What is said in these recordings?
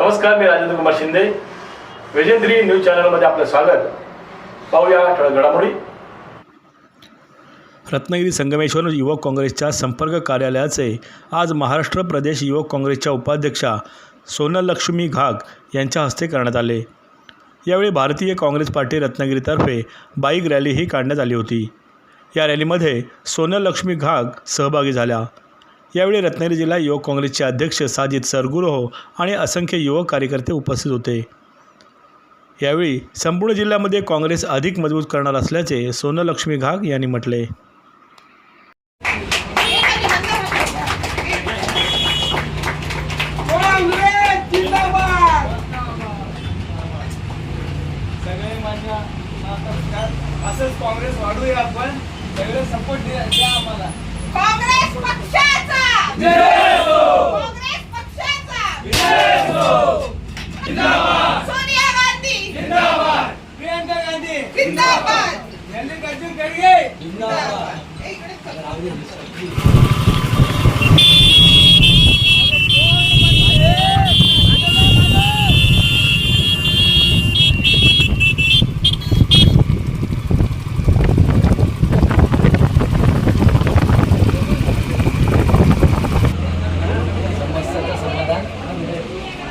नमस्कार मी राजेंद्र कुमार शिंदे. वेजेंद्री न्यूज चॅनलमध्ये आपलं स्वागत. पाहूया ठळक घडामोडी. रत्नागिरी संगमेश्वर युवक काँग्रेसच्या संपर्क कार्यालयाचे आज महाराष्ट्र प्रदेश युवक काँग्रेसच्या उपाध्यक्षा सोनल लक्ष्मी घाग यांच्या हस्ते करण्यात आले. यावेळी भारतीय काँग्रेस पार्टी रत्नागिरीतर्फे बाईक रॅलीही काढण्यात आली होती. या रॅलीमध्ये सोनल लक्ष्मी घाग सहभागी झाल्या. यावेळी रत्नागिरी जिल्हा युवक काँग्रेसचे अध्यक्ष साजिद सरगुरोह आणि असंख्य युवक कार्यकर्ते उपस्थित होते. यावेळी संपूर्ण जिल्ह्यामध्ये काँग्रेस अधिक मजबूत करणार असल्याचे सोनलक्ष्मी घाग यांनी म्हटले. असंच काँग्रेस वाढूया आपण. सपोर्ट द्या आम्हाला.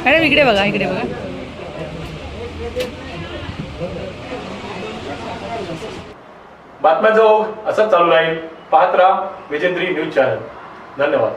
मॅडम इकडे बघा इकडे बघा. बातम्यांचा ओघ असंच चालू राहील. पाहत राहा विजेंद्री न्यूज चॅनल. धन्यवाद.